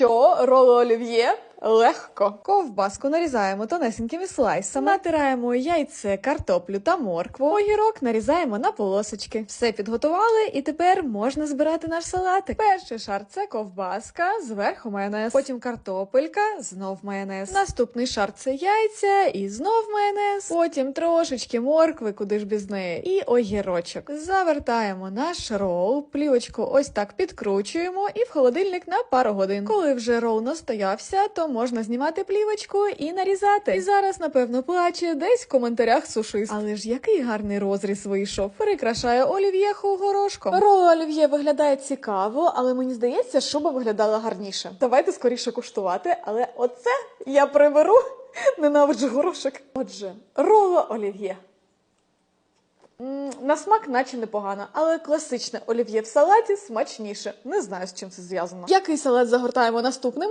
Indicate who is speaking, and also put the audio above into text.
Speaker 1: що роло олів'є легко. Ковбаску нарізаємо тонесенькими слайсами, натираємо яйце, картоплю та моркву. Огірок нарізаємо на полосочки. Все підготували, і тепер можна збирати наш салатик. Перший шар це ковбаска, зверху майонез, потім картопелька, знов майонез. Наступний шар це яйця і знов майонез. Потім трошечки моркви, куди ж без неї, і огірочок. Завертаємо наш рол, плівочку ось так підкручуємо і в холодильник на пару годин. Коли вже рол настоявся, то можна знімати плівочку і нарізати. І зараз, напевно, плаче десь в коментарях сушист. Але ж який гарний розріз вийшов. Перекрашає олів'єху горошком. Рол олів'є виглядає цікаво, але мені здається, шуба виглядала гарніше. Давайте скоріше куштувати, але оце я приберу. Ненавиджу горошок. Отже, роло олів'є. На смак наче непогано, але класичне олів'є в салаті смачніше. Не знаю, з чим це зв'язано. Який салат загортаємо наступним?